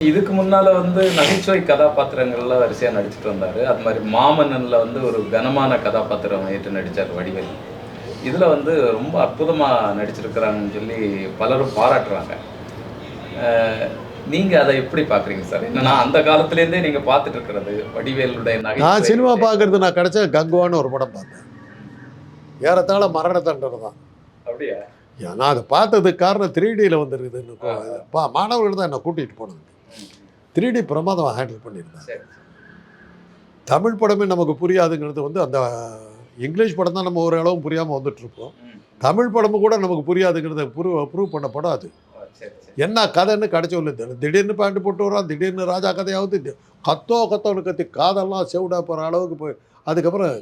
இதுக்கு முன்னால வந்து நகைச்சுவை கதாபாத்திரங்கள்ல வரிசையா நடிச்சிட்டு வந்தாரு. அது மாதிரி மாமன்னன்ல வந்து ஒரு கனமான கதாபாத்திரம் ஏற்று நடிச்சார் வடிவேல். இதுல வந்து ரொம்ப அற்புதமா நடிச்சிருக்கிறாங்கன்னு சொல்லி பலரும் பாராட்டுறாங்க. அஹ், நீங்க அதை எப்படி பாக்குறீங்க சார்? என்னன்னா அந்த காலத்துல இருந்தே நீங்க பார்த்துட்டு இருக்கிறது வடிவேலுடைய நான் நகைச்சுவை சினிமா பார்க்கறது நான் கிடைச்ச கங்குவான்னு ஒரு படம் பார்த்தேன். ஏறத்தாழ மரண தண்டனை தான். அப்படியா? நான் அதை பார்த்ததுக்கு காரணம் த்ரீ டியில் வந்துருக்குதுன்னு. பா மாணவர்கள் தான் என்னை கூட்டிகிட்டு போனது த்ரீ டி பிரமாதம் ஹேண்டில் பண்ணியிருந்தேன் சரி. தமிழ் படமே நமக்கு புரியாதுங்கிறது வந்து அந்த இங்கிலீஷ் படம் தான் நம்ம ஓரளவு புரியாமல் வந்துட்டுருப்போம். தமிழ் படமும் கூட நமக்கு புரியாதுங்கிறத ப்ரூவ் ப்ரூவ் பண்ண படம் அது. என்ன கதைன்னு கிடைச்ச உள்ள திடீர்னு பேண்ட் போட்டு வரான் திடீர்னு ராஜா கதையாவது கத்தோ கத்தோன்னு கத்தி காதெல்லாம் செவிடா போகிற அளவுக்கு போய் அதுக்கப்புறம்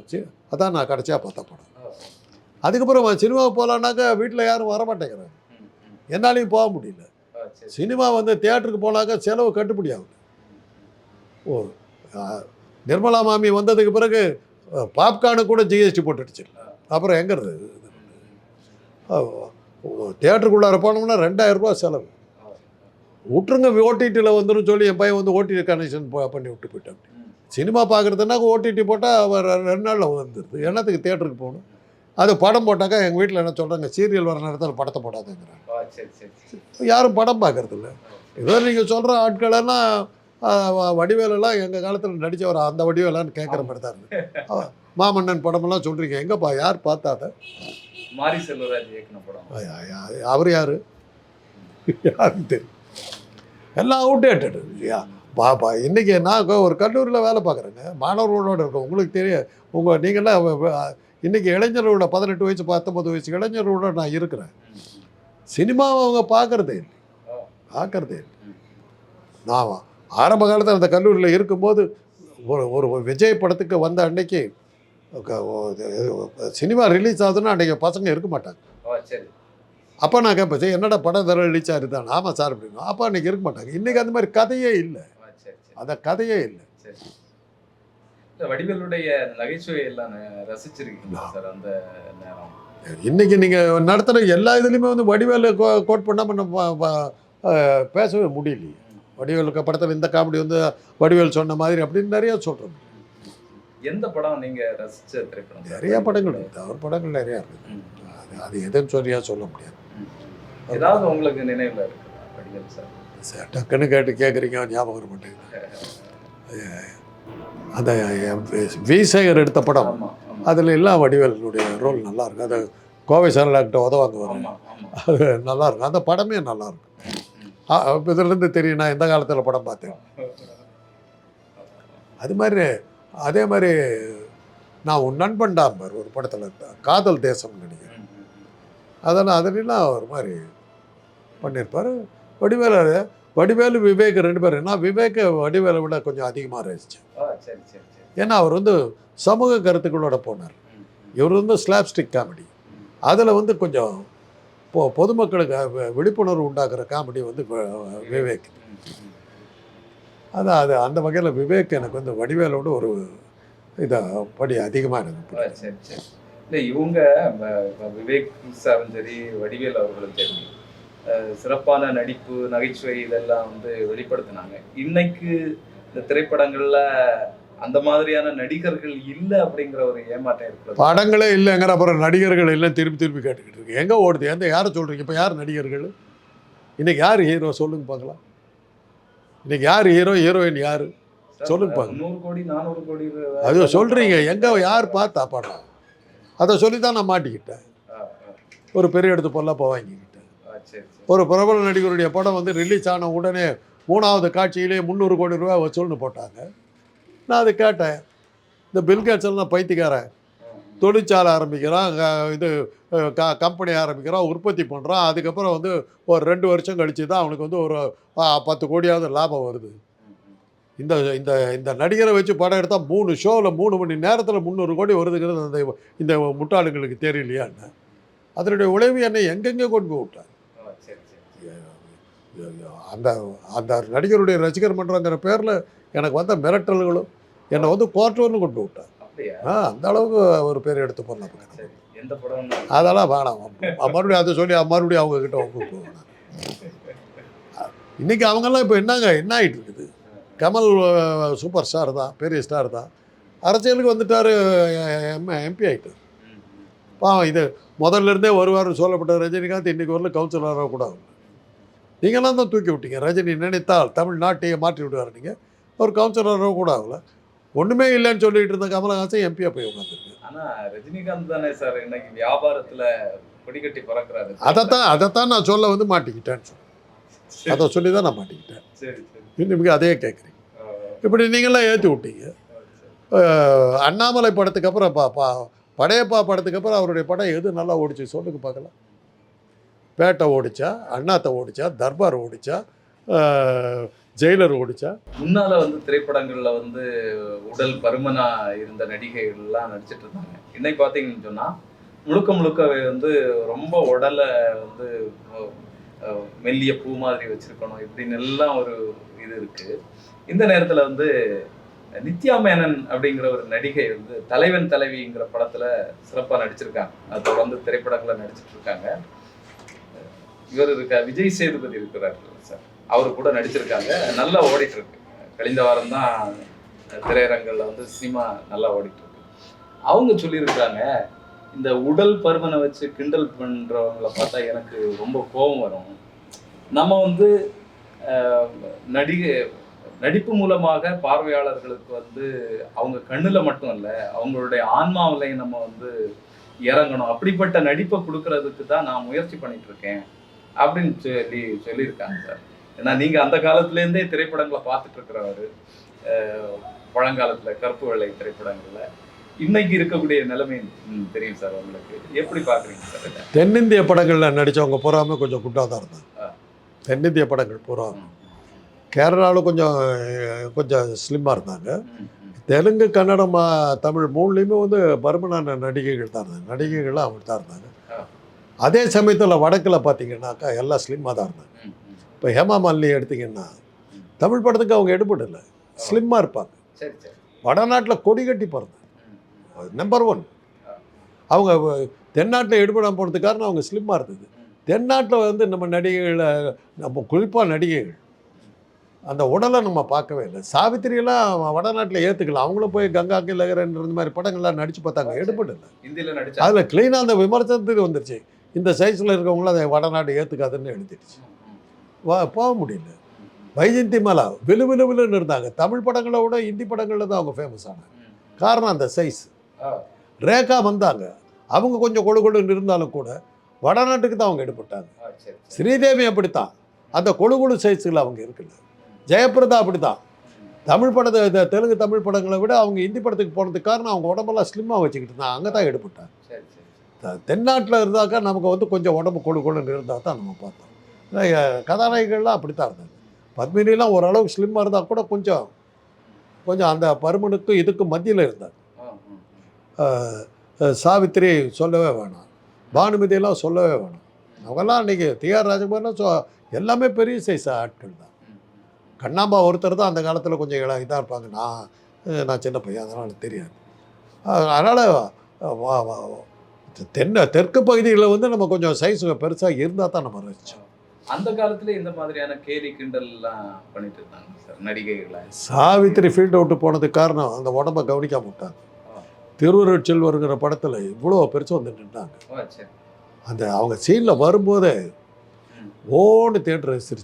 அதான் நான் கடைசியாக பார்த்த படம். அதுக்கப்புறம் சினிமா போகலான்னாக்கா வீட்டில் யாரும் வர மாட்டேங்கிறாங்க. என்னாலையும் போக முடியல. சினிமா வந்து தியேட்டருக்கு போனாக்கா செலவு கட்டுப்படி ஆகுது. ஓ நிர்மலா மாமி வந்ததுக்கு பிறகு பாப்கார்னு கூட ஜிஎஸ்டி போட்டுடுச்சு. அப்புறம் எங்கிறது? தியேட்டருக்குள்ளார போனோம்னா ரெண்டாயிரம் ரூபாய் செலவு. விட்டுருங்க ஓடிடியில் வந்துடும் சொல்லி என் பையன் வந்து ஓடிடி கனெக்ஷன் பண்ணி விட்டு போயிட்டான். சினிமா பார்க்குறதுனா ஓடிடி போட்டால் அவர் ரெண்டு நாளில் வந்துடுது என்னத்துக்கு தியேட்டருக்கு போகணும்? அது படம் போட்டாக்கா எங்கள் வீட்டில் என்ன சொல்கிறாங்க சீரியல் வர நேரத்தில் படத்தை போடாதுங்கிறாங்க. யாரும் படம் பார்க்கறதில்ல. ஏதோ நீங்கள் சொல்கிற ஆட்களெல்லாம் வடிவேலெல்லாம் எங்கள் காலத்தில் நடித்தவர் அந்த வடிவேலான்னு கேட்குற மாதிரி தான் இருக்கு. ஆ, மாமன்னன் படமெல்லாம் சொல்கிறீங்க எங்கப்பா யார் பார்த்தாத? மாரி செல்வராஜ் இயக்குன படம். அவர் யார்? யாருக்கு தெரியும் எல்லாம் அவுடேட்டடு பாப்பா இன்றைக்கி நான் ஒரு கல்லூரியில் வேலை பார்க்குறேங்க. மாணவர்களோட இருக்கோம். உங்களுக்கு தெரியும். உங்கள் நீங்களாம் இன்னைக்கு இளைஞர்களோட பதினெட்டு வயசு பத்தொம்பது வயசு இளைஞர்களோட நான் இருக்கிறேன். சினிமாவை அவங்க பார்க்குறதே இல்லை. பார்க்குறதே இல்லை. நான் ஆரம்ப காலத்தில் அந்த கல்லூரியில் இருக்கும்போது ஒரு ஒரு விஜய் படத்துக்கு வந்த அன்னைக்கு சினிமா ரிலீஸ் ஆகுதுன்னா அன்றைக்கி பசங்க இருக்க மாட்டாங்க. அப்போ நான் கேட்பேன் சரி என்னடா படம் தர ரிலீஸ் ஆயிருதான் ஆமாம் சார் அப்படின்னா அப்போ அன்றைக்கி இருக்க மாட்டாங்க. இன்றைக்கி அந்த மாதிரி கதையே இல்லை. அந்த கதையே இல்ல. வடிவேலுடைய நகைச்சுவை எல்லாம் ரசிச்சிருக்கீங்களா சார் அந்த நேரம். இன்றைக்கி நீங்கள் நடத்துகிற எல்லா இதுலேயுமே வந்து வடிவேலு கோட் பண்ணாமல் நம்ம வ- வ- அஹ் பேசவே முடியலையே. வடிவேலு படத்தில் இந்த காமெடி வந்து வடிவேல் சொன்ன மாதிரி அப்படின்னு நிறையா சொல்கிறோம் எந்த படம் நீங்க ரசிச்ச திரைப்படம்? நிறைய படங்கள் இருக்குது அவர் படங்கள் நிறையா இருக்குது. அது அது எதுன்னு சொல்லியா சொல்ல முடியாது. ஏதாவது உங்களுக்கு நினைவுல இருக்குதா வடிவேல் சார்? சரி, டக்குன்னு கேட்டு கேட்குறீங்க ஞாபகம் மாட்டேங்குது அந்த வி சேகர் எடுத்த படம். அதில் எல்லாம் வடிவேலனுடைய ரோல் நல்லா இருக்கும் அது கோவை சரலாக்கிட்ட உதவாங்க வரும் அது நல்லா இருக்கும் அந்த படமே நல்லா அப்ப இதுலேருந்து தெரியும் நான் எந்த காலத்தில் படம் பார்த்தேன். அது மாதிரி அதே மாதிரி நான் உன் நண்பன் டாம்பர் ஒரு படத்தில் காதல் தேசம் நினைக்கிறேன். அதெல்லாம் அதுலாம் ஒரு மாதிரி பண்ணியிருப்பார் வடிவேலு வடிவேலு விவேக் ரெண்டு பேரும். நான் விவேக் வடிவேலை விட கொஞ்சம் அதிகமாக ரசித்தேன் ஏன்னா அவர் வந்து சமூக கருத்துக்களோட போனார். இவர் வந்து ஸ்லாப்ஸ்டிக் காமெடி. அதில் வந்து கொஞ்சம் பொ பொதுமக்களுக்கு விழிப்புணர்வு உண்டாக்குற காமெடி வந்து விவேக். அதான் அது அந்த வகையில் விவேக் எனக்கு வந்து வடிவேலோட ஒரு இதை படி அதிகமாக எனக்கு இல்லை இவங்க விவேக் சாரும் சரி வடிவேல் அவர்களும் சரி. சிறப்பான நடிப்பு நகைச்சுவை இதெல்லாம் வந்து வெளிப்படுத்தினாங்க. இன்னைக்கு இந்த திரைப்படங்கள்ல அந்த மாதிரியான நடிகர்கள் இல்லை அப்படிங்கிற ஒரு ஏமாற்றம் இருக்கிறது படங்களே இல்லைங்கிற அப்புறம் நடிகர்கள் எல்லாம் திருப்பி திருப்பி கேட்டுக்கிட்டு இருக்கு. எங்கே ஓடுது? எந்த யாரை சொல்கிறீங்க இப்போ யார் நடிகர்கள்? இன்னைக்கு யார் ஹீரோ சொல்லுங்க பார்க்கலாம். இன்னைக்கு யார் ஹீரோ ஹீரோயின் யார்? சொல்லுங்க பாருங்க. முந்நூறு கோடி நானூறு கோடி அது சொல்கிறீங்க எங்கே யார் பார்த்தா படம்? அதை சொல்லி தான் நான் மாட்டிக்கிட்டேன். ஒரு பெரிய இடத்து பொல்லாப்ப வாங்கிக்கிட்டேன் ஒரு பிரபல நடிகருடைய படம் வந்து ரிலீஸ் ஆன உடனே மூணாவது காட்சியிலே முந்நூறு கோடி ரூபாய் வசூல்னு போட்டாங்க. நான் அதை கேட்டேன். இந்த பில்கேட்ஸ் எல்லாம் பைத்தியக்காரன். தொழிற்சாலை ஆரம்பிக்கிறான் இது க கம்பெனி ஆரம்பிக்கிறான் உற்பத்தி பண்ணுறான் அதுக்கப்புறம் வந்து ஒரு ரெண்டு வருஷம் கழித்து தான் அவனுக்கு வந்து ஒரு பத்து கோடியாவது லாபம் வருது. இந்த இந்த இந்த நடிகரை வச்சு படம் எடுத்தால் மூணு ஷோவில் மூணு மணி நேரத்தில் முந்நூறு கோடி வருதுங்கிறது அந்த இந்த முட்டாளுங்களுக்கு தெரியலையான்னு அதனுடைய உழைவு என்னை எங்கெங்கே கொண்டு போய் விட்டாங்க. அந்த அந்த நடிகருடைய ரசிகர் மன்றங்கிற பேரில் எனக்கு வந்த மிரட்டல்களும் என்னை வந்து கோர்ட்டூர்னு கொண்டு விட்டார். ஆ அந்த அளவுக்கு ஒரு பேர் எடுத்து படம் அதெல்லாம் வேணாம். மறுபடியும் அதை சொல்லி மறுபடியும் அவங்க கிட்ட ஒப்பு போகணும் இன்றைக்கி அவங்கெல்லாம் இப்போ என்னங்க என்ன ஆகிட்டு இருக்குது? கமல் சூப்பர் ஸ்டார் தான் பெரிய ஸ்டார் தான். அரசியலுக்கு வந்துட்டார் எம்பி ஆகிட்டு. பாவம் இது முதல்ல இருந்தே வருவார்னு சொல்லப்பட்ட ரஜினிகாந்த் இன்றைக்கி வரல கவுன்சிலராக கூட ஆகல நீங்களாம் தான் தூக்கி விட்டீங்க. ரஜினி நினைத்தால் தமிழ்நாட்டையே மாற்றி விடுவார் நீங்கள் ஒரு கவுன்சிலராக கூட ஆகல. ஒன்றுமே இல்லைன்னு சொல்லிட்டு இருந்த கமலஹாசன் எம்பியாக போய் உட்காந்துருக்கு ஆனா ரஜினிகாந்த் தானே சார் இன்னைக்கு வியாபாரத்துல கொடிகட்டி பறக்குறாரு. அதைத்தான் அதைத்தான் நான் சொல்ல வந்து மாட்டிக்கிட்டேன்னு சரி, அதை சொல்லி தான் நான் மாட்டிக்கிட்டேன். இன்னும் அதே கேட்குறீங்க இப்படி நீங்களாம் ஏற்றி விட்டீங்க. அண்ணாமலை படத்துக்கு அப்புறம் பா பா படையப்பா படத்துக்கு அப்புறம் அவருடைய படம் எது நல்லா ஓடிச்சு சொல்லுங்க பார்க்கலாம். பேட்டை ஓடிச்சா அண்ணாத்தை ஓடிச்சா தர்பார் ஓடிச்சா ஜெயிலர் ஓடிச்சா. முன்னால வந்து திரைப்படங்கள்ல வந்து உடல் பருமனா இருந்த நடிகைகள்லாம் நடிச்சிட்டு இருந்தாங்க. இன்னைக்கு பார்த்தீங்கன்னு சொன்னா முழுக்க முழுக்க வந்து ரொம்ப உடலை வந்து மெல்லிய பூ மாதிரி வச்சிருக்கணும் இப்படின்னு எல்லாம் ஒரு இது இருக்கு. இந்த நேரத்துல வந்து நித்யா மேனன் அப்படிங்கிற ஒரு நடிகை வந்து தலைவன் தலைவிங்கிற படத்துல சிறப்பா நடிச்சிருக்காங்க. அது தொடர்ந்து திரைப்படங்களை நடிச்சிட்டு இருக்காங்க. இவர் இருக்க விஜய் சேதுபதி இருக்கிறார் சார். அவர் கூட நடிச்சிருக்காங்க. நல்லா ஓடிட்டு இருக்கு கழிந்த வாரம் தான் திரையரங்கில் வந்து சினிமா நல்லா ஓடிட்டு இருக்கு அவங்க சொல்லியிருக்காங்க இந்த உடல் பருமனை வச்சு கிண்டல் பண்ணுறவங்கள பார்த்தா எனக்கு ரொம்ப கோபம் வரும். நம்ம வந்து நடிகை நடிப்பு மூலமாக பார்வையாளர்களுக்கு வந்து அவங்க கண்ணில் மட்டும் இல்லை அவங்களுடைய ஆன்மாவிலையும் நம்ம வந்து இறங்கணும். அப்படிப்பட்ட நடிப்பை கொடுக்கறதுக்கு தான் நான் முயற்சி பண்ணிட்டு இருக்கேன். அப்படின்னு சொல்லி சொல்லியிருக்காங்க சார் ஏன்னா நீங்க அந்த காலத்துல இருந்தே திரைப்படங்களை பார்த்துட்டு இருக்கிறவரு பழங்காலத்துல கருப்பு வெள்ளை திரைப்படங்கள்ல இன்னைக்கு இருக்கக்கூடிய நிலைமை தெரியும் சார் உங்களுக்கு எப்படி பாக்குறீங்க சார்? தென்னிந்திய படங்களில் நடித்தவங்க பூராமே கொஞ்சம் குண்டாக தான் இருந்தாங்க. தென்னிந்திய படங்கள் பூரா கேரளாவில் கொஞ்சம் கொஞ்சம் ஸ்லிம்மாக இருந்தாங்க. தெலுங்கு கன்னடம் தமிழ் மூணுலேயுமே வந்து பருமனான நடிகைகள் தான் இருந்தாங்க நடிகைகள்லாம் அப்படி தான் இருந்தாங்க. அதே சமயத்தில் வடக்கில் பார்த்தீங்கன்னாக்கா எல்லாம் ஸ்லிம்மாக தான் இருந்தாங்க. இப்போ ஹேமா மாலினி எடுத்தீங்கன்னா தமிழ் படத்துக்கு அவங்க எடுபடலை. ஸ்லிம்மாக இருப்பாங்க. வடநாட்டில் கொடி கட்டி பிறந்தாங்க நம்பர் ஒன் அவங்க தென்னாட்டில் எடுபடாம போனதுக்கு காரணம் அவங்க ஸ்லிம்மாக இருந்தது. தென்னாட்டில் வந்து நம்ம நடிகைகளை நம்ம குறிப்பாக நடிகைகள் அந்த உடலை நம்ம பார்க்கவே இல்லை. சாவித்திரியெல்லாம் வடநாட்டில் ஏற்றுக்கலாம் அவங்களும் போய் கங்கா கிழகரன் இந்த மாதிரி படங்கள்லாம் நடித்து பார்த்தாங்க. எடுபடல. அதில் க்ளீனாக அந்த விமர்சனத்துக்கு வந்துருச்சு. இந்த சைஸில் இருக்கவங்களும் அதை வடநாடு ஏற்றுக்காதுன்னு எழுதிடுச்சு. வா போக முடியல. வைஜந்தி மாலா விலு விலு விலுன்னு இருந்தாங்க. தமிழ் படங்களை விட ஹிந்தி படங்களில் தான் அவங்க ஃபேமஸ் ஆனாங்க. காரணம் அந்த சைஸ் ரேகா வந்தாங்க. அவங்க கொஞ்சம் கொடு கொடுன்னு இருந்தாலும் கூட வடநாட்டுக்கு தான் அவங்க எடுப்பட்டாங்க ஸ்ரீதேவி அப்படித்தான். அந்த கொழு கொழு சைஸில் அவங்க இருக்குல்ல. ஜெயபிரதா அப்படித்தான். ம், தமிழ் படத்தை தெலுங்கு தமிழ் படங்களை விட அவங்க ஹிந்தி படத்துக்கு போனதுக்கு காரணம் அவங்க உடம்பெல்லாம் ஸ்லிம்மாக வச்சுக்கிட்டு இருந்தாங்க. அங்கே தான் எடுப்பட்டாங்க தென்னாட்டில் இருந்தாக்கா நமக்கு வந்து கொஞ்சம் உடம்பு கொழு கொழுன்னு இருந்தால் தான் நம்ம பார்த்தோம். கதாநாயகிகள்லாம் அப்படி தான் இருந்தாங்க. பத்மினிலாம் ஓரளவுக்கு ஸ்லிம்மாக இருந்தால் கூட கொஞ்சம் கொஞ்சம் அந்த பருமனுக்கும் இதுக்கும் மத்தியில் இருந்தாங்க. சாவித்திரி சொல்லவே வேணாம். பானுமதியெல்லாம் சொல்லவே வேணாம். அவங்கெல்லாம் அன்றைக்கி டிஆர் ராஜகுமார்லாம் சொ எல்லாமே பெரிய சைஸ் ஆட்கள் தான். கண்ணாம்பா ஒருத்தர் தான் அந்த காலத்தில் கொஞ்சம் இள இதாக இருப்பாங்க. நான் நான் சின்ன பையன் அதனால் எனக்கு தெரியாது. அதனால் தென்ன தெற்கு பகுதிகளில் வந்து நம்ம கொஞ்சம் சைஸ் பெருசாக இருந்தால் தான் நம்ம ரசிச்சோம் அந்த காலத்துல இந்த மாதிரியான கேலி கிண்டல் எல்லாம் பண்ணிட்டு இருந்தாங்க சார் நடிகைகளை சாவித்திரி ஃபீல்டு விட்டு போனதுக்கு காரணம் அந்த உடம்ப கவனிக்காம விட்டாங்க. திருவருட் செல்வருங்கிற படத்தில் இவ்வளோ பெருசு வந்து நின்றாங்க அந்த அவங்க சீனில் வரும்போதே ஓன்னு தேட்டரை சரி.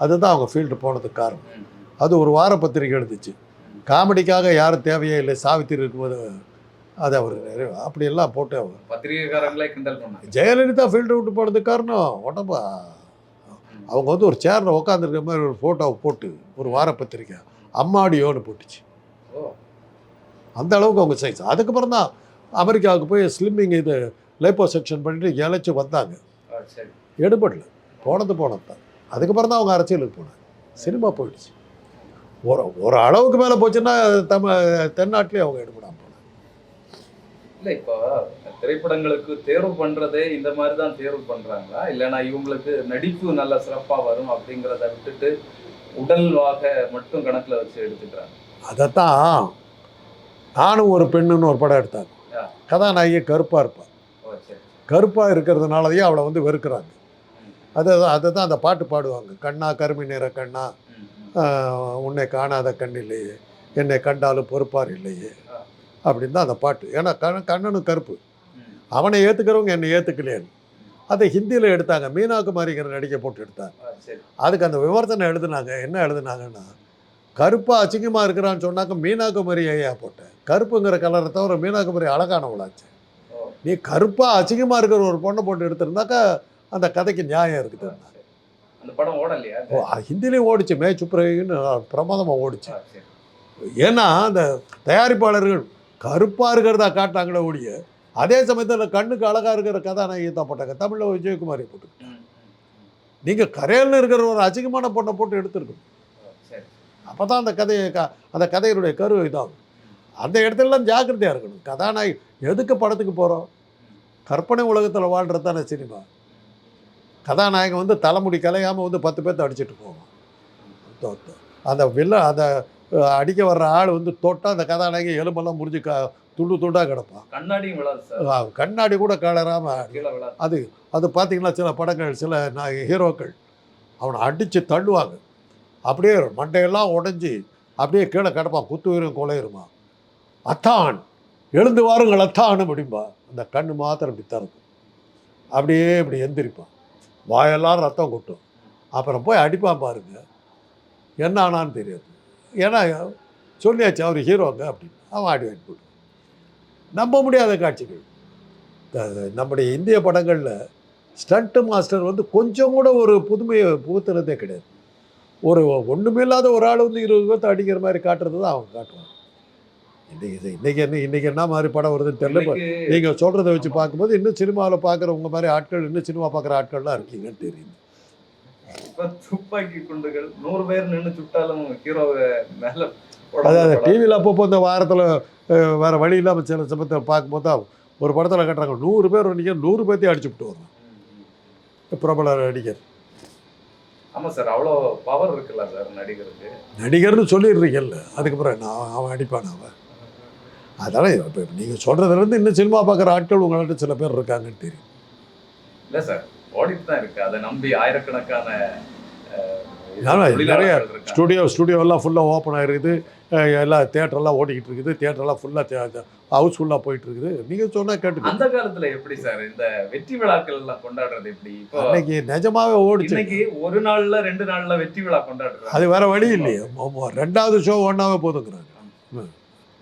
அதுதான் அவங்க ஃபீல்டு போனதுக்கு காரணம். அது ஒரு வார பத்திரிக்கை எழுதுச்சு காமெடிக்காக யாரும் தேவையே இல்லை. சாவித்திரி இருக்கும்போது அது அவர் நிறைவு அப்படியெல்லாம் போட்டு அவர். பத்திரிகைக்காரங்களே கிண்டல் பண்ணாங்க. ஜெயலலிதா ஃபீல்டு விட்டு போனதுக்கு காரணம் உடம்பு. அவங்க வந்து ஒரு சேரில் உட்காந்துருக்க மாதிரி ஒரு ஃபோட்டோவை போட்டு ஒரு வார பத்திரிக்கை. அம்மாடியோன்னு போட்டுச்சு. அந்த அளவுக்கு அவங்க சைஸ் அதுக்கப்புறம் தான் அமெரிக்காவுக்கு போய் ஸ்லிம்மிங் இது லைப்போ செக்ஷன் பண்ணிட்டு இழைச்சி வந்தாங்க. எடுபடல. போனது போனது தான். அதுக்கப்புறம் தான் அவங்க அரசியலுக்கு போனாங்க. சினிமா போயிடுச்சு. ஒரு ஒரு அளவுக்கு மேலே போச்சுன்னா தமிழ் தென்னாட்டிலே அவங்க எடுபடாம போனாங்க இல்ல இப்போ திரைப்படங்களுக்கு தேர்வு பண்றதே இந்த மாதிரி தான் தேர்வு பண்றாங்களா? இல்லைன்னா இவங்களுக்கு நடிப்பு நல்ல சிறப்பா வரும் அப்படிங்கிறத விட்டுட்டு உடல்வாக மட்டும் கணக்குல வச்சு எடுத்துக்கிறாங்க. அதைத்தான் நானும் ஒரு பெண்ணுன்னு ஒரு படம் எடுத்தாங்க. கதாநாயகி கருப்பாக இருப்பாள் கருப்பாக இருக்கிறதுனாலயே அவளை வந்து வெறுக்கிறாங்க. அதை அதை தான் அந்த பாட்டு பாடுவாங்க. கண்ணா கருமை நிற கண்ணா உன்னை காணாத கண் இல்லையே என்னை கண்டாலும் பொறுப்பார் இல்லையே. அப்படின்னு தான் அந்த பாட்டு. ஏன்னா கண்ண கண்ணனும் கருப்பு. அவனை ஏற்றுக்கிறவங்க என்னை ஏற்றுக்கலையேன்னு அதை ஹிந்தியில் எடுத்தாங்க. மீனாகுமாரிங்கிற நடிகை போட்டு எடுத்தாங்க. அதுக்கு அந்த விமர்சனம் எழுதுனாங்க. என்ன எழுதுனாங்கன்னா கருப்பாக அசிங்கமாக இருக்கிறான்னு சொன்னாக்க மீனாகுமரி ஐயா போட்டேன் கருப்புங்கிற கலரை தவிர மீனாகுமரி அழகானவளாச்சு நீ கருப்பாக அசிங்கமாக இருக்கிற ஒரு பொண்ணை போட்டு எடுத்திருந்தாக்கா அந்த கதைக்கு நியாயம் இருக்குது. அந்த படம் ஓடலையா? ஓ ஹிந்திலையும் ஓடிச்சு. மே சுப்ரன்னு பிரமாதமாக ஓடிச்சு. ஏன்னா அந்த தயாரிப்பாளர்கள் கருப்பாக இருக்கிறதா காட்டாங்களே ஒழிய அதே சமயத்தில் கண்ணுக்கு அழகாக இருக்கிற கதாநாயகி தான் போட்டாங்க. தமிழில் விஜயகுமாரி போட்டு நீங்கள் கரையில் இருக்கிற ஒரு அசிங்கமான பொண்ணை போட்டு எடுத்துருக்கணும். சரி அப்போ தான் அந்த கதையை க அந்த கதையினுடைய கரு இதாகும். அந்த இடத்துலலாம் ஜாக்கிரதையாக இருக்கணும். கதாநாயகி எதுக்கு படத்துக்கு போகிறோம் கற்பனை உலகத்தில் வாழ்கிறது தானே சினிமா. கதாநாயகன் வந்து தலைமுடி கலையாமல் வந்து பத்து பேர்த்த அடிச்சுட்டு போவான். அந்த வில்ல அந்த அடிக்க வர்ற ஆள் வந்து தொட்டால் அந்த கதாநாயகி எலும்பெல்லாம் முறிஞ்சு க துண்டு துண்டாக கிடப்பான். அஹ், கண்ணாடி கூட கலராமல் அது அது பார்த்தீங்கன்னா சில படங்கள் சில ஹீரோக்கள் அவனை அடித்து தள்ளுவாங்க. அப்படியே மண்டையெல்லாம் உடைஞ்சி அப்படியே கீழே கிடப்பான். குத்துயிரும் கொலையுருமா அத்தான். எழுந்து வாருங்கள் அத்தான் அப்படிம்பா. அந்த கண்ணு மாத்திரம் இப்படி திறக்கும் அப்படியே இப்படி எந்திரிப்பான். வாயெல்லாம் ரத்தம் கொட்டும். அப்புறம் போய் அடிப்பான் பாருங்க. என்ன ஆனான்னு தெரியாது. ஏன்னா சொல்லியாச்சு அவர் ஹீரோங்க அப்படின்னு. அவன் ஆடி வாங்கி போட்டு. நம்ப முடியாத காட்சிகள். நம்முடைய இந்திய படங்களில் ஸ்டண்ட் மாஸ்டர் வந்து கொஞ்சம் கூட ஒரு புதுமையை புகுத்துறதே கிடையாது. ஒரு ஒன்றுமில்லாத ஒரு ஆள் வந்து இருபது பேர்த்த அடிக்கிற மாதிரி காட்டுறது தான் அவங்க காட்டுவாங்க. இன்னைக்கு இது- இன்னைக்கு என்ன இன்னைக்கு என்ன மாதிரி படம் வருதுன்னு தெரியல. நீங்கள் சொல்கிறத வச்சு பார்க்கும்போது இன்னும் சினிமாவில் பார்க்குற உங்க மாதிரி ஆட்கள் இன்னும் சினிமா பார்க்குற ஆட்கள்லாம் இருக்கீங்கன்னு தெரியுது. இப்ப துப்பாக்கி குண்டுகள் நூறு பேர் நின்னு சுட்டாலும் ஹீரோவை மேல அதாவது டிவியில் அப்பப்போ இந்த வாரத்தில் வேறு வழி இல்லாமல் சில சமயத்தை பார்க்கும்போது ஒரு படத்தில் கட்டுறாங்க நூறு பேர் நடிகர் நூறு பேர்த்தையும் அடிச்சு விட்டு வர்றான் ம், ம். பிரபல நடிகர். ஆமா சார் அவ்வளோ பவர் இருக்குல்ல சார் நடிகருக்கு. நடிகர்னு சொல்லிடுறீங்கல்ல அதுக்கப்புறம் அவன் அவன் அடிப்பான் அவன்? அதனால் இப்போ நீங்கள் சொல்கிறதுலேருந்து இன்னும் சினிமா பார்க்குற ஆட்கள் உங்கள்கிட்ட சில பேர் இருக்காங்கன்னு தெரியும். இல்ல சார் ஓடிட்டு தான் இருக்கு. அதை நம்பி ஆயிரக்கணக்கான நிறைய. ஸ்டுடியோ ஸ்டுடியோலாம் ஃபுல்லாக ஓப்பன் ஆகிருக்குது எல்லாம் தேட்டரெல்லாம் ஓடிக்கிட்டு இருக்குது. தேட்டரெல்லாம் ஃபுல்லாக ஹவுஸ்ஃபுல்லாக போயிட்டு இருக்குது. நீங்கள் சொன்னால் கேட்டுக்கோ. அந்த காலத்துல எப்படி சார்? இந்த வெற்றி விழாக்கள் எல்லாம் கொண்டாடுறது எப்படி? இப்போ அன்னைக்கு நிஜமாவே ஓடிச்சு. இன்னைக்கு ஒரு நாள்ல ரெண்டு நாள்ல வெற்றி விழா கொண்டாடுறாங்க அது வேற வழி இல்லையே. ரெண்டாவது ஷோ ஒன்றாவே போதுங்கிறாங்க.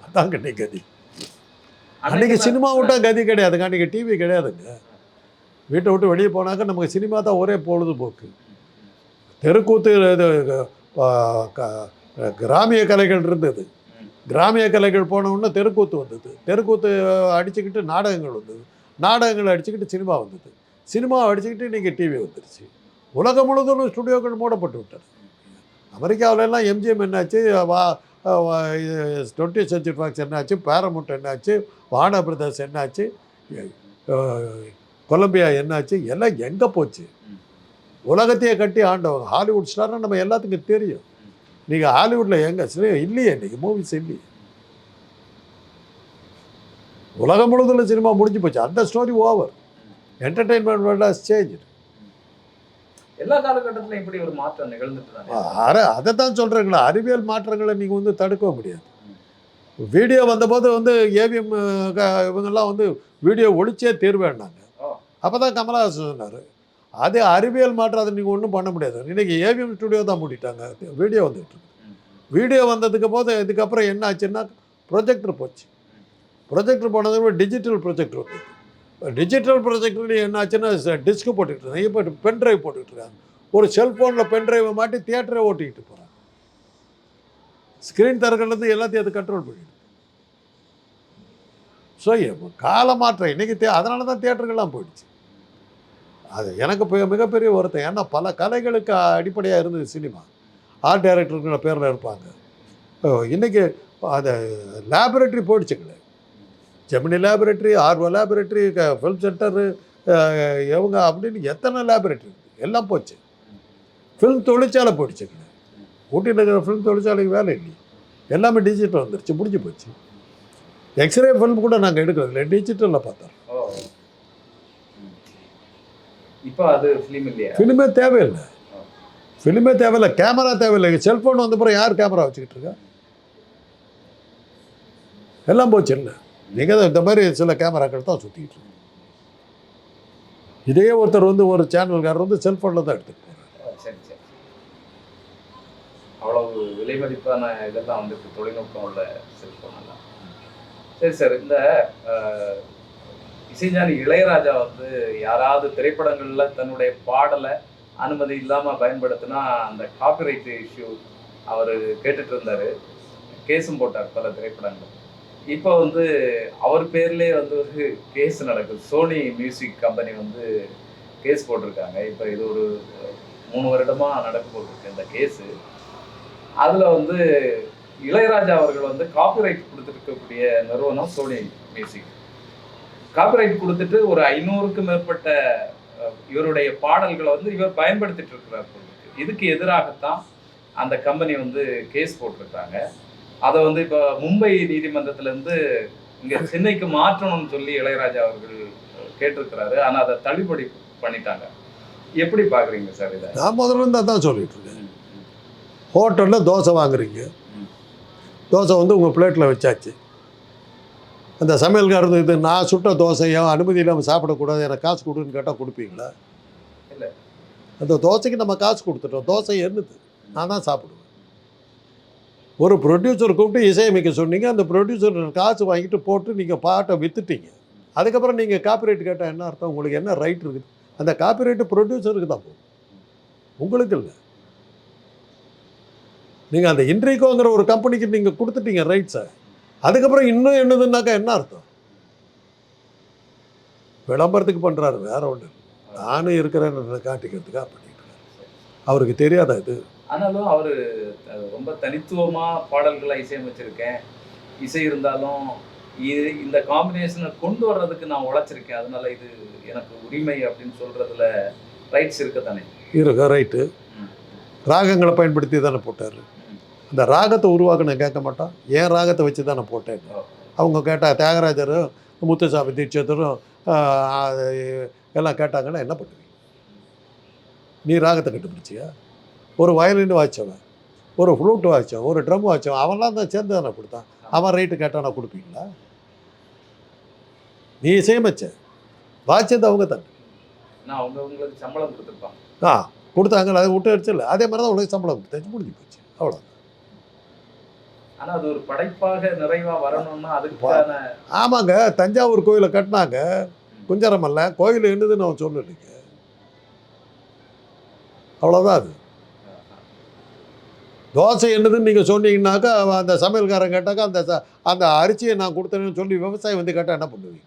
அதாங்க இன்னைக்கு கதி. அன்னைக்கு சினிமா விட்டா கதி கிடையாதுங்க அன்னைக்கு டிவி கிடையாதுங்க. வீட்டை விட்டு வெளியே போனாக்க நமக்கு சினிமா தான் ஒரே பொழுதுபோக்கு. தெருக்கூத்து இது க- கிராமிய கலைகள் இருந்தது. கிராமிய கலைகள் போனவுடனே தெருக்கூத்து வந்தது. தெருக்கூத்து அடிச்சுக்கிட்டு நாடகங்கள் வந்தது. நாடகங்கள் அடிச்சுக்கிட்டு சினிமா வந்தது. சினிமா அடிச்சுக்கிட்டு இன்றைக்கி டிவி வந்துருச்சு. உலகம் முழுவதும் ஸ்டுடியோக்கள் மூடப்பட்டு விட்டது. அமெரிக்காவுல எல்லாம் எம்ஜிஎம் என்னாச்சு வா டுவெண்ட்டி சென்ச்சுரி ஃபாக்ஸ் என்னாச்சு பேரமுட் என்னாச்சு வான பிரதர்ஸ் என்னாச்சு கொலம்பியா என்னாச்சு? எல்லாம் எங்கே போச்சு. உலகத்தையே கட்டி ஆண்டவங்க ஹாலிவுட் ஸ்டார்னா நம்ம எல்லாத்துக்கும் தெரியும். நீங்கள் ஹாலிவுட்டில் எங்கே சரி இல்லையே இன்றைக்கி மூவிஸ் இல்லையே. உலகம் முழுவதும் சினிமா முடிஞ்சு போச்சு. அந்த story over entertainment world change எல்லா காலகட்டத்திலும் இப்படி ஒரு மாற்றம் நிகழ்ந்துட்டு அற அதை தான் சொல்கிறீங்களா அறிவியல் மாற்றங்களை நீங்கள் வந்து தடுக்க முடியாது. வீடியோ வந்தபோது வந்து ஏவிஎம் இவங்கெல்லாம் வந்து வீடியோ ஒழிச்சே தீர்வேன்னாங்க. அப்போ தான் கமலஹாசன் சொன்னார். அதே அறிவியல் மாற்றம் அதை நீங்கள் ஒன்றும் பண்ண முடியாது. இன்றைக்கி ஏவிஎம் ஸ்டுடியோ தான் மூடிட்டாங்க. வீடியோ வந்துட்டு வீடியோ வந்ததுக்கு போது இதுக்கப்புறம் என்ன ஆச்சுன்னா ப்ரொஜெக்டர் போச்சு. ப்ரொஜெக்டர் போனதுக்கு டிஜிட்டல் ப்ரொஜெக்டர் வந்து டிஜிட்டல் ப்ரொஜெக்டர் என்ன ஆச்சுன்னா டிஸ்க் போட்டுக்கிட்டு இருந்தாங்க. இப்போ பென் ட்ரைவ் போட்டுக்கிட்டு இருக்காங்க. ஒரு செல்ஃபோனில் பென் ட்ரைவை மாட்டி தியேட்டரை ஓட்டிக்கிட்டு போகிறாங்க ஸ்க்ரீன் தரங்கள்லேருந்து எல்லாத்தையும் அது கண்ட்ரோல் பண்ணிடுது. ஸோ காலமாற்றம். இன்றைக்கி தே அதனால தான் தியேட்டருக்கெல்லாம் போயிடுச்சு. அது எனக்கு மிகப்பெரிய வருத்தம். ஏன்னா பல கலைகளுக்கு அடிப்படையாக இருந்தது சினிமா. ஆர்ட் டைரக்டருங்கிற பேரில் இருப்பாங்க. இன்றைக்கி அந்த லேபரேட்டரி போயிடுச்சுங்களே ஜெமினி லேபரேட்டரி ஆர்வோ லேபரேட்டரி ஃபில்ம் சென்டரு இவங்க அப்படின்னு எத்தனை லேபரேட்டரி எல்லாம் போச்சு. ஃபில்ம் தொழிற்சாலை போயிடுச்சுங்களே ஊட்டியில் இருக்கிற ஃபில்ம் தொழிற்சாலைக்கு வேலை இல்லை எல்லாமே டிஜிட்டல் வந்துருச்சு முடிஞ்சு போச்சு. எக்ஸ்ரே ஃபில்ம் கூட நாங்கள் எடுக்கிறது இல்லை டிஜிட்டலில் பார்த்தோம் ஓ இப்போ அது ஃபிலிம் இல்லையா? ஃபிலிமே தேவையில்லை. ஃபிலிமே தேவையில்லை. கேமரா தேவையில்லை. செல்ஃபோன் வந்த பிறகு யார் கேமரா வச்சுக்கிட்டு இருக்கா? எல்லாம் போச்சு இல்லை. நீங்கள் இந்த மாதிரி சில கேமராக்கள் தான் சுற்றிக்கிட்டு இருக்கு. இதே ஒருத்தர் வந்து ஒரு சேனல்காரர் வந்து செல்ஃபோனில் தான் எடுத்துகிட்டு போகிறார் ஓ, சரி சரி. அவ்வளவு விலை மதிப்பான இதெல்லாம் வந்துருக்கு தொழில்நுட்பம் உள்ள செல்போன் எல்லாம். சரி சார். இந்த இசைஞானி இளையராஜா வந்து யாராவது திரைப்படங்களில் தன்னுடைய பாடலை அனுமதி இல்லாமல் பயன்படுத்தினா அந்த காப்பிரைட் இஷ்யூ அவர் கேட்டுட்டு இருந்தார். கேஸும் போட்டார் பல திரைப்படங்கள். இப்போ வந்து அவர் பேர்லேயே வந்து ஒரு கேஸ் நடக்குது. சோனி மியூசிக் கம்பெனி வந்து கேஸ் போட்டிருக்காங்க. இப்போ இது ஒரு மூணு வருடமாக நடக்க போட்டிருக்கு இந்த கேஸு. அதில் வந்து இளையராஜா அவர்கள் வந்து காப்பிரைட் கொடுத்துருக்கக்கூடிய நிறுவனம் சோனி மியூசிக் காப்பிரைட் கொடுத்துட்டு ஒரு ஐநூறுக்கு மேற்பட்ட இவருடைய பாடல்களை வந்து இவர் பயன்படுத்திட்டு இருக்கிறார். இதுக்கு எதிராகத்தான் அந்த கம்பெனி வந்து கேஸ் போட்டிருக்காங்க. அதை வந்து இப்போ மும்பை நீதிமன்றத்துல இருந்து இங்க சென்னைக்கு மாற்றணும்னு சொல்லி இளையராஜா அவர்கள் கேட்டிருக்கிறாரு. ஆனா அதை தள்ளுபடி பண்ணிட்டாங்க. எப்படி பாக்குறீங்க சார் இதை? நான் முதல்ல இருந்து அதான் சொல்லிட்டு இருக்கேன். ஹோட்டலில் தோசை வாங்குறீங்க. ம். தோசை வந்து உங்கள் பிளேட்டில் வச்சாச்சு. அந்த சமையல்காரர் இது நான் சுட்ட தோசையோ அனுமதி இல்லாமல் சாப்பிடக்கூடாது எனக்கு காசு கொடுன்னு கேட்டால் கொடுப்பீங்களா? இல்ல. அந்த தோசைக்கு நம்ம காசு கொடுத்துட்டோம். தோசை என்னது? நான் தான் சாப்பிடுவேன். ஒரு ப்ரொடியூசர் கூப்பிட்டு இசையமைக்க சொன்னீங்க. அந்த ப்ரொடியூசர் காசு வாங்கிட்டு போட்டு நீங்கள் பாட்டை வித்துட்டீங்க. அதுக்கப்புறம் நீங்கள் காப்பிரைட் கேட்டால் என்ன அர்த்தம்? உங்களுக்கு என்ன ரைட் இருக்குது? அந்த காப்பிரைட்டு ப்ரொடியூசருக்கு தான் போகும். உங்களுக்கு இல்லை. நீங்கள் அந்த இன்ட்ரிகோங்கிற ஒரு கம்பெனிக்கு நீங்கள் கொடுத்துட்டீங்க ரைட்ஸை அதுக்கப்புறம் இன்னும் என்னதுன்னாக்கா என்ன அர்த்தம்? விளம்பரத்துக்கு பண்ணுறாரு வேற ஒன்று நானும் இருக்கிறேன்னு காட்டிக்கிறதுக்காக பண்ணிட்டு இருக்காரு. அவருக்கு தெரியாதா இது? ஆனாலும் அவரு ரொம்ப தனித்துவமா பாடல்களை இசையமைச்சிருக்கேன். இசை இருந்தாலும் இது இந்த காம்பினேஷனை கொண்டு வர்றதுக்கு நான் உழைச்சிருக்கேன். அதனால இது எனக்கு உரிமை அப்படின்னு சொல்றதுல ரைட்ஸ் இருக்க தானே இருக்க ரைட்டு ராகங்களை பயன்படுத்தி தானே போட்டார். அந்த ராகத்தை உருவாக்க கேட்க மாட்டான் ஏன் ராகத்தை வச்சு தானே போட்டேன். அவங்க கேட்டால் தியாகராஜரும் முத்துசாமி தீட்சிதரும் ஆஹ், எல்லாம் கேட்டாங்கன்னா என்ன பண்ணுவீங்க? நீ ராகத்தை கண்டுபிடிச்சியா? ஒரு வயலின் வாய்ச்சவன் ஒரு ஃப்ளூட் வாய்ச்சவன் ஒரு ட்ரம் வாய்ச்சவன் அவன்லாம் தான் சேர்ந்து தானே கொடுத்தான். அவன் ரைட்டு கேட்டானா கொடுப்பீங்களா? நீ இசையமைச்ச வாய்ச்சது அவங்க தானே. நான் சம்பளம் ஆ கொடுத்தாங்க அதை விட்டு அடிச்சிடல. அதே மாதிரி தான் உனக்கு சம்பளம் கொடுத்தாச்சு முடிஞ்சு போச்சு. அவ்வளோ ஆனா அது ஒரு படைப்பாக நிறைவா வரணும்னா அதுக்கான ஆமாங்க தஞ்சாவூர் கோயிலை கட்டினாங்க. குஞ்சரமல்ல கோயில் என்னதுன்னு அவன் சொல்லலைங்க அவ்வளோதான் அது. தோசை என்னதுன்னு நீங்கள் சொன்னீங்கன்னாக்கா அந்த சமையல்காரன் கேட்டாக்கா அந்த ச- அந்த அரிசியை நான் கொடுத்தேன்னு சொல்லி விவசாயி வந்து கேட்டால் என்ன பண்ணுவீங்க?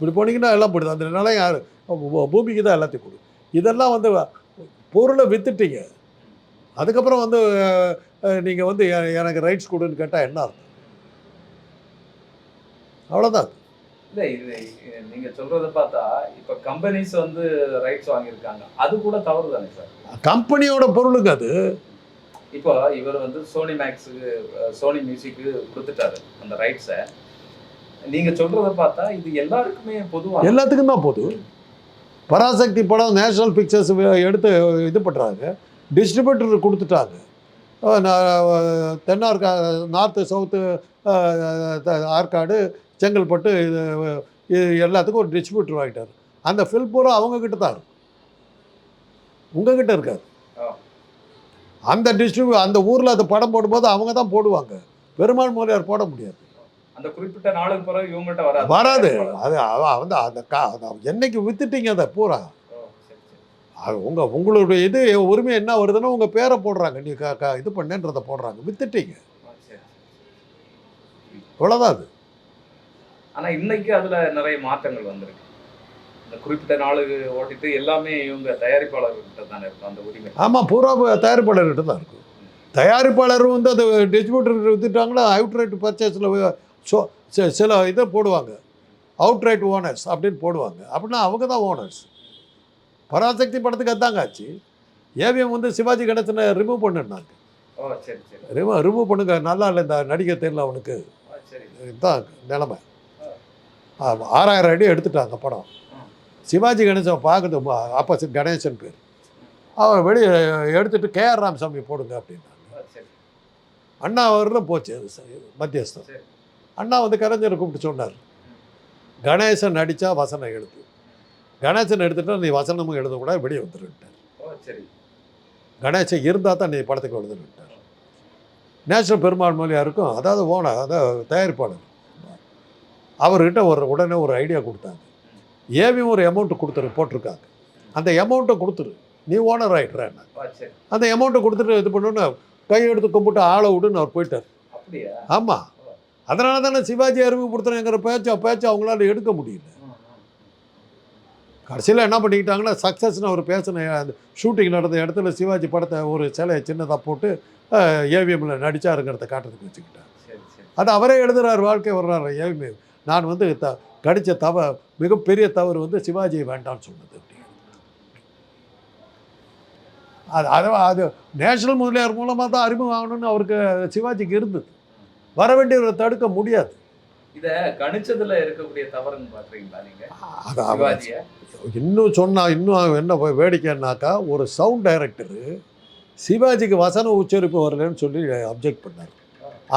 இப்படி போனீங்கன்னா எல்லாம் போடுது அந்த பூ- பூமிக்கு தான் எல்லாத்தையும் கொடு. இதெல்லாம் வந்து பொருளை வித்துட்டீங்க. அதுக்கப்புறம் வந்து நீங்கள் வந்து எனக்கு ரைட்ஸ் கொடுன்னு கேட்டால் என்ன அர்த்தம்? அவ்வளோதான் இல்ல இது இது நீங்க சொல்றத பார்த்தா இப்ப கம்பெனிஸ் வந்து ரைட்ஸ் வாங்கியிருக்காங்க. அது கூட தவறு தானே சார்? கம்பெனியோட பொருளுங்க அது. இப்போ இவர் வந்து சோனி மேக்ஸுக்கு சோனி மியூசிக்கு கொடுத்துட்டாரு அந்த ரைட்ஸை நீங்க சொல்றத பார்த்தா இது எல்லாருக்குமே பொதுவா. எல்லாத்துக்கும் தான் போகுது. பராசக்தி படம் நேஷனல் பிக்சர்ஸ் எடுத்து இது பண்ணுறாங்க டிஸ்ட்ரிபியூட்டர் கொடுத்துட்டாங்க. தென்னார்கா நார்த்து சவுத்து ஆற்காடு செங்கல்பட்டு இது இது எல்லாத்துக்கும் ஒரு டிஸ்ட்ரிபியூட்டர் வாங்கிட்டார். அந்த ஃபில் பூரா அவங்கக்கிட்ட தான் இருக்கும். உங்ககிட்ட இருக்காது. அந்த டிஸ்ட்ரிபியூ அந்த ஊரில் அந்த படம் போடும்போது அவங்க தான் போடுவாங்க. பெருமாள் மூலியார் போட முடியாது. அந்த குறிப்பிட்ட நாளுக்கு பிறகு இவங்ககிட்ட வராது. வராது. அது அவ- வந்து அந்த என்னைக்கு வித்துட்டீங்க அதை பூரா? அது உங்க உங்களுடைய இது உரிமை என்ன வருதுன்னா உங்க பேரை போடுறாங்க. நீ க- க- இது பண்ணேன்றதை போடுறாங்க. வித்துட்டீங்க. அவ்வளோதான் அது. ஆனா இன்னைக்கு அதுல நிறைய மாற்றங்கள் வந்திருக்கு. இந்த குறிப்பிட்ட நாளுக்கு ஓட்டிட்டு எல்லாமே இவங்க தயாரிப்பாளர்கிட்ட தானே இருக்கும் அந்த உரிமை. ஆமாம் பூரா தயாரிப்பாளர்கிட்ட தான் இருக்கும் தயாரிப்பாளர் வந்து அது டிஸ்ட்ரிபியூட்டர் வித்துட்டாங்கன்னா அவுட் ரைட் பர்ச்சேஸில் ஸோ சில இதை போடுவாங்க. அவுட் ரைட் ஓனர்ஸ் அப்படின்னு போடுவாங்க. அப்படின்னா அவங்க தான் ஓனர்ஸ் பராசக்தி படத்துக்கு அதாங்க ஆச்சு. ஏவிஎம் வந்து சிவாஜி கணேசனை ரிமூவ் பண்ணிருந்தாங்க. ரிமூவ் ரிமூவ் பண்ணுங்க நல்லா இல்லை இந்த நடிகை தெரியல அவனுக்கு. இதுதான் நிலைமை. ஆறாயிரம் அடி எடுத்துட்டாங்க படம். சிவாஜி கணேசன் பார்க்குறது ஆப்போசிட் கணேசன் பேர். அவர் வெளியே எடுத்துட்டு கேஆர் ராமசாமி போடுங்க அப்படின்னாங்க. அண்ணா வரலும் போச்சு மத்தியஸ்தம். அண்ணா வந்து கலைஞரை கூப்பிட்டு சொன்னார். கணேசன் நடித்தா வசனம் எழுது கணேசன் எடுத்துட்டா நீ வசனமும் எழுதக்கூடாது வெளியே சரி. கணேசன் இருந்தால் தான் நீ படத்துக்கு எழுதுன்னுட்டார் நேஷனல் பெருமாள் மொழியாருக்கும் அதாவது ஓனர் அதாவது தயாரிப்பாளர். அவர்கிட்ட ஒரு உடனே ஒரு ஐடியா கொடுத்தாங்க. ஏவியும் ஒரு அமௌண்ட்டு கொடுத்துரு போட்டிருக்காங்க. அந்த அமௌண்ட்டை கொடுத்துரு. நீ ஓனர் ஆகிட்டுறேன் அந்த அமௌண்ட்டை கொடுத்துட்டு இது பண்ணோன்னு கையெடுத்து கும்பிட்டு ஆளை விடுன்னு அவர் போயிட்டார். ஆமாம் அதனால தானே சிவாஜி அறிமுகப்படுத்துறேங்கிற பேச்சை பேச்சை அவங்களால எடுக்க முடியல. கடைசியில் என்ன பண்ணிக்கிட்டாங்கன்னா சக்ஸஸ்னு அவர் பேசின ஷூட்டிங் நடந்த இடத்துல சிவாஜி படத்தை ஒரு சிலையை சின்னதாக போட்டு ஏவிஎம்மில் நடிச்சாருங்கிறத காட்டுறதுக்கு வச்சுக்கிட்டார். அது அவரே எழுதுறார் வாழ்க்கை வர்றாரு ஏவிஎம் நான் வந்து த கடித்த தவ மிகப்பெரிய தவறு வந்து சிவாஜியை வேண்டாம்னு சொன்னது அது அது அது நேஷனல் முதலியார் மூலமாக தான் அறிமுகம் ஆகணும்னு அவருக்கு சிவாஜிக்கு இருந்தது. வர வேண்டியவரை தடுக்க முடியாது. இத கணிச்சதுல இருக்கக்கூடிய தவறுன்னு பாக்குறீங்களா நீங்க? இன்னும் சொன்னால் இன்னும் என்ன வேடிக்கைன்னாக்கா ஒரு சவுண்ட் டைரக்டரு சிவாஜிக்கு வசன உச்சரிப்பு வரலன்னு சொல்லி அப்ஜெக்ட் பண்ணார்.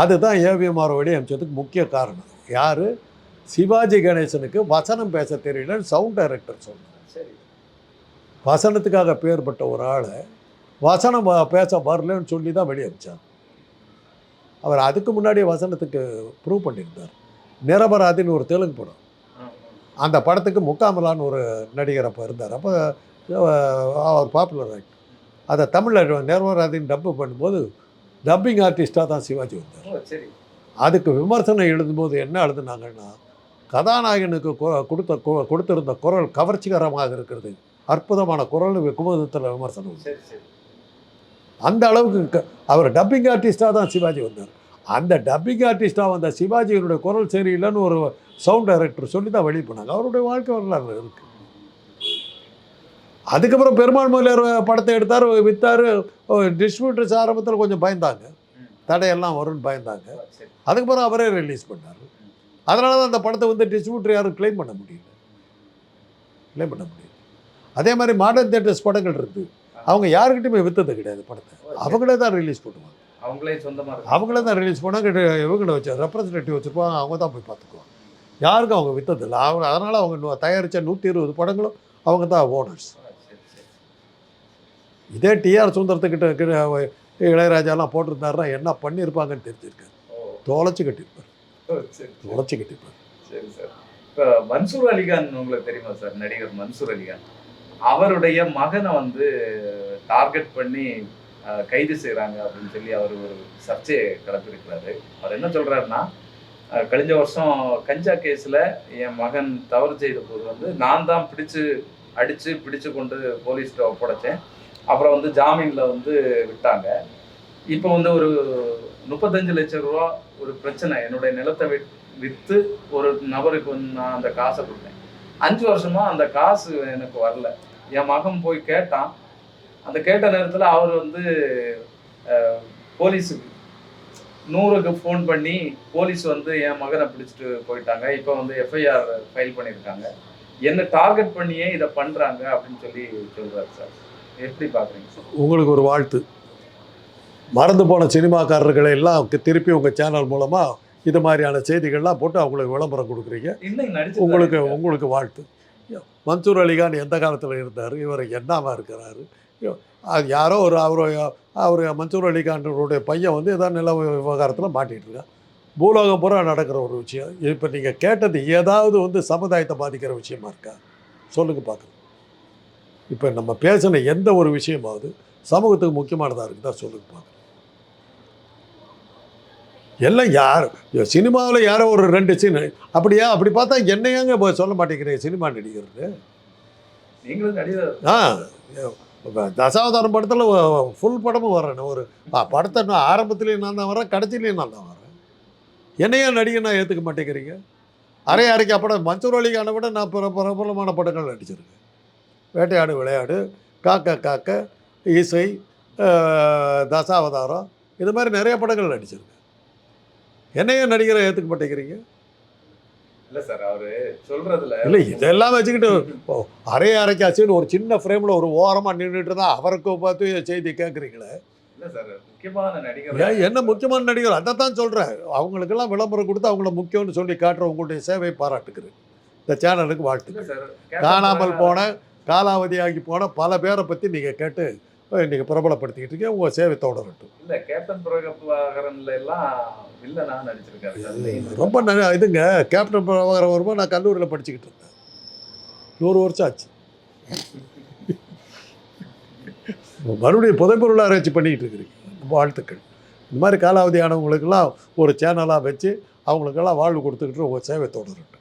அதுதான் ஏவிஎம்ஆர் வழி அமைச்சதுக்கு முக்கிய காரணம். யார்? சிவாஜி கணேசனுக்கு வசனம் பேச தெரியலன்னு சவுண்ட் டைரக்டர் சொன்னார். சரி. வசனத்துக்காக பேர் பட்ட ஒரு ஆளை வசனம் பேச வரலன்னு சொல்லி தான் வெளியே அமிச்சார் அவர் அதுக்கு முன்னாடியே வசனத்துக்கு ப்ரூவ் பண்ணியிருந்தார். நிரபராதின்னு ஒரு தெலுங்கு படம். அந்த படத்துக்கு முக்காமலான்னு ஒரு நடிகர் அப்போ இருந்தார். அப்போ அவர் பாப்புலர் ஆக்ட் அதை தமிழில் நிர்வராதின்னு டப்பு பண்ணும்போது டப்பிங் ஆர்டிஸ்ட்டாக தான் சிவாஜி வந்தார். அதுக்கு விமர்சனம் எழுதும்போது என்ன எழுதுனாங்கன்னா கதாநாயகனுக்கு கொடுத்த கொடுத்திருந்த குரல் கவர்ச்சிகரமாக இருக்கிறது. அற்புதமான குரல் குமுதத்தில் விமர்சனம். அந்த அளவுக்கு அவர் டப்பிங் ஆர்டிஸ்டாக தான் சிவாஜி வந்தார். அந்த டப்பிங் ஆர்டிஸ்டாக வந்த சிவாஜியினுடைய குரல் சரியில்லைன்னு ஒரு சவுண்ட் டைரக்டர் சொல்லி தான் வெளியே போனாங்க. அவருடைய வாழ்க்கை வரலாறு இருக்குது அதுக்கப்புறம் பெருமாள் முதலியார் படத்தை எடுத்தார் விற்றார் டிஸ்ட்ரிபியூட்டர்ஸ் ஆரம்பத்தில் கொஞ்சம் பயந்தாங்க. தடையெல்லாம் வரும்னு பயந்தாங்க. அதுக்கப்புறம் அவரே ரிலீஸ் பண்ணார். அதனால தான் அந்த படத்தை வந்து டிஸ்ட்ரிபியூட்டர் யாரும் க்ளைம் பண்ண முடியல. க்ளைம் பண்ண முடியல. அதே மாதிரி மாடர்ன் தேட்டர்ஸ் படங்கள் இருக்குது அவங்க யாருக்கிட்டையுமே வித்தது கிடையாது படத்தை. அவங்களே தான் ரிலீஸ் பண்ணுவாங்க அவங்களே சொந்தமா இருக்கு அவங்களே தான் ரிலீஸ் பண்ணாங்க இவங்களை வச்சு ரெப்ரசன்டேட்டிவ் வச்சுருப்பாங்க அவங்க தான் போய் பார்த்துக்குவாங்க. யாருக்கும் அவங்க வித்ததில்லை. அவங்க அதனால் அவங்க தயாரித்த நூற்றி இருபது படங்களும் அவங்க தான் ஓனர்ஸ் இதே டிஆர் சுந்தரத்துக்கிட்ட கிட்ட இளையராஜாலாம் போட்டிருந்தாருன்னா என்ன பண்ணியிருப்பாங்கன்னு தெரிஞ்சிருக்காரு. தொலைச்சி கட்டியிருப்பார். தொலைச்சி கட்டியிருப்பார். சரி சார். இப்போ மன்சூர் அலிகான் உங்களுக்கு தெரியுமா சார்? நடிகர் மன்சூர் அலிகான். அவருடைய மகனை வந்து டார்கெட் பண்ணி கைது செய்கிறாங்க அப்படின்னு சொல்லி அவர் ஒரு சர்ச்சையை கிளப்பியிருக்கிறாரு அவர் என்ன சொல்கிறாருன்னா கழிஞ்ச வருஷம் கஞ்சா கேஸில் என் மகன் தவறு செய்த போது வந்து நான் தான் பிடிச்சு அடித்து பிடிச்சு கொண்டு போலீஸ்கிட்ட ஒப்படைச்சேன். அப்புறம் வந்து ஜாமீனில் வந்து விட்டாங்க. இப்போ வந்து ஒரு முப்பத்தஞ்சு லட்சம் ரூபா ஒரு பிரச்சனை. என்னுடைய நிலத்தை விட் விற்று ஒரு நபருக்கு வந்து நான் அந்த காசை கொடுத்தேன். அஞ்சு வருஷமாக அந்த காசு எனக்கு வரல. என் மகன் போய் கேட்டான் அந்த கேட்ட நேரத்தில் அவர் வந்து போலீஸுக்கு நூறுக்கு ஃபோன் பண்ணி போலீஸ் வந்து என் மகனை பிடிச்சிட்டு போயிட்டாங்க. இப்போ வந்து எஃப்ஐஆர் ஃபைல் பண்ணியிருக்காங்க என்ன டார்கெட் பண்ணியே இதை பண்ணுறாங்க அப்படின்னு சொல்லி சொல்கிறாரு சார். எப்படி பார்க்குறீங்க சார்? உங்களுக்கு ஒரு வாழ்த்து. மறந்து போன சினிமாக்காரர்களை எல்லாம் திருப்பி உங்கள் சேனல் மூலமாக இது மாதிரியான செய்திகள்லாம் போட்டு அவங்களுக்கு விளம்பரம் கொடுக்குறீங்க. உங்களுக்கு உங்களுக்கு வாழ்த்து. மன்சூர் அலிகான் எந்த காலத்தில் இருந்தார்? இவர் என்னவா இருக்கிறாரு? அது யாரோ ஒரு அவர் அவர் மன்சூர் அலிகான்னுடைய பையன் வந்து ஏதாவது நில விவகாரத்தில் மாட்டிகிட்டு இருக்கான். பூலோகம் பூரா நடக்கிற ஒரு விஷயம். இப்போ நீங்கள் கேட்டது ஏதாவது வந்து சமுதாயத்தை பாதிக்கிற விஷயமா இருக்கா? சொல்லுங்க பார்க்குறோம் இப்போ நம்ம பேசின எந்த ஒரு விஷயமாவது சமூகத்துக்கு முக்கியமானதாக இருக்குதா சொல்லுங்க பார்க்குறோம் எல்லாம் யார் சினிமாவில் யாரோ ஒரு ரெண்டு சீன் அப்படியா? அப்படி பார்த்தா என்னையாங்க சொல்ல மாட்டேங்கிறேன் சினிமா நடிகர் நீங்களும் நடிகர்? ஆ தசாவதாரம் படத்தில் ஃபுல் படமும் வரேன் ஒரு படத்தை நான் ஆரம்பத்துலேயும் நான் தான் வரேன் கடைசிலையும் நான் தான் வரேன் என்னையா நடிகை நான் ஏற்றுக்க மாட்டேங்கிறீங்க? அரை அரைக்கு படம் மன்சூர் விட நான் பிற பிரபலமான படங்கள் நடிச்சிருக்கேன். வேட்டையாடு விளையாடு காக்க காக்க இசை தசாவதாரம் இது மாதிரி நிறைய படங்கள் நடிச்சிருக்கேன். என்னையா நடிகரை ஏற்றுக்க மாட்டேங்கிறீங்க? இல்ல சார் அவரு சொல்றதுல இல்லை இதெல்லாம் வச்சுக்கிட்டு அரை அரைக்காச்சுன்னு ஒரு சின்ன ஃப்ரேமில் ஒரு ஓரமாக நின்றுட்டு தான் அவருக்கு பார்த்து செய்தி கேட்குறீங்களே இல்ல சார் முக்கியமான நடிகர் ஏன் என்ன முக்கியமான நடிகர்? அதை தான் சொல்கிறேன் அவங்களுக்கெல்லாம் விளம்பரம் கொடுத்து அவங்கள முக்கியம்னு சொல்லி காட்டுற உங்களுடைய சேவை பாராட்டுக்கிறேன் இந்த சேனலுக்கு வாழ்த்து இல்ல சார் காணாமல் போன காலாவதியாகி போன பல பேரை பற்றி நீங்கள் கேட்டு நீங்கள் பிரபலப்படுத்திக்கிட்டு இருக்கீங்க உங்கள் சேவை தொடரட்டும் இல்ல கேப்டன் பிரபாகரன்ல எல்லாம் வில்லனா நடிச்சிருக்காரு. ரொம்ப ந இதுங்க கேப்டன் பிரபாகரன் வரும்போது நான் கல்லூரியில் படிச்சுக்கிட்டு இருந்தேன். நூறு வருஷம் ஆச்சு. மறுபடியும் புதைப்பொருள் ஆராய்ச்சி பண்ணிக்கிட்டு இருக்கிறீங்க. வாழ்த்துக்கள். இந்த மாதிரி காலாவதி ஆனவங்களுக்கெல்லாம் ஒரு சேனலாக வச்சு அவங்களுக்கெல்லாம் வாழ்வு கொடுத்துக்கிட்டு உங்கள் சேவை தொடரட்டும்